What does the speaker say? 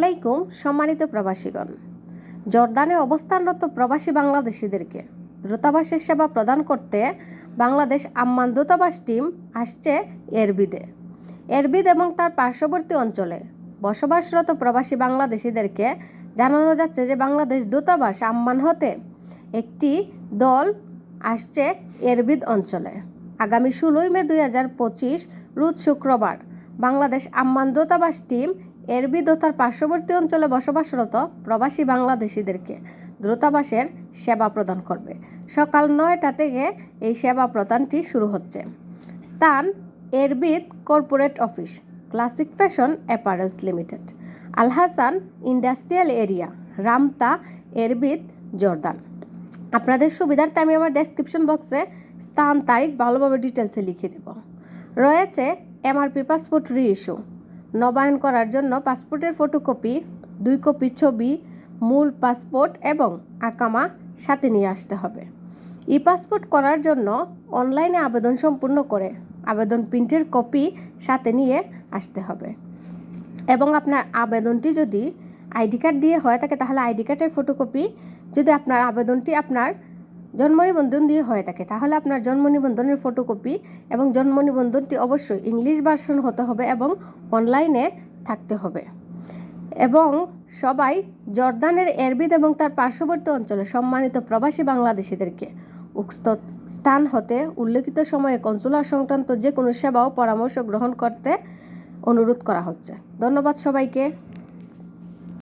আলাইকুম, সম্মানিত প্রবাসীগণ। জর্দানে অবস্থানরত প্রবাসী বাংলাদেশিদেরকে দূতাবাসের সেবা প্রদান করতে বাংলাদেশ আম্মান দূতাবাস টিম আসছে এরবিদে। এরবিদ এবং তার পার্শ্ববর্তী অঞ্চলে বসবাসরত প্রবাসী বাংলাদেশিদেরকে জানানো যাচ্ছে যে বাংলাদেশ দূতাবাস আম্মান হতে একটি দল আসছে এরবিদ অঞ্চলে। আগামী ষোলোই মে দুই হাজার পঁচিশ, রোজ শুক্রবার বাংলাদেশ আম্মান দূতাবাস টিম এরবিদ ও তার পার্শ্ববর্তী অঞ্চলে বসবাসরত প্রবাসী বাংলাদেশিদেরকে দ্রুতাবাসের সেবা প্রদান করবে। সকাল নয়টা থেকে এই সেবা প্রদানটি শুরু হচ্ছে। স্থান Irbid corporate office, classic fashion apparels limited, Al Hassan industrial area, Ramtha Irbid, Jordan. আপনাদের সুবিধার্থে আমি আমার ডেসক্রিপশন বক্সে স্থান, তারিখ, ভালোভাবে ডিটেলসে লিখে দেব। রয়েছে এমআরপি পাসপোর্ট রি ইস্যু নবায়ন করার জন্য পাসপোর্টের ফটোকপি, দুই কপি ছবি, মূল পাসপোর্ট এবং আকামা সাথে নিয়ে আসতে হবে। ই পাসপোর্ট করার জন্য অনলাইনে আবেদন সম্পূর্ণ করে আবেদন প্রিন্টের কপি সাথে নিয়ে আসতে হবে। এবং আপনার আবেদনটি যদি আইডি কার্ড দিয়ে হয় থাকে তাহলে আইডি কার্ডের ফটোকপি যদি আপনার আবেদনটি আপনার জন্ম নিবন্ধন দিয়ে হয়ে থাকে। তাহলে আপনার জন্ম নিবন্ধনের ফটোকপি এবং জন্ম নিবন্ধনটি অবশ্যই ইংলিশ ভার্সন হতে হবে এবং অনলাইনে থাকতে হবে। এবং সবাই জর্দানের এরবিদ এবং তার পার্শ্ববর্তী অঞ্চলে সম্মানিত প্রবাসী বাংলাদেশিদেরকে উক্ত স্থান হতে উল্লেখিত সময়ে কনসুলার সংক্রান্ত যে কোনো সেবা ও পরামর্শ গ্রহণ করতে অনুরোধ করা হচ্ছে। ধন্যবাদ সবাইকে।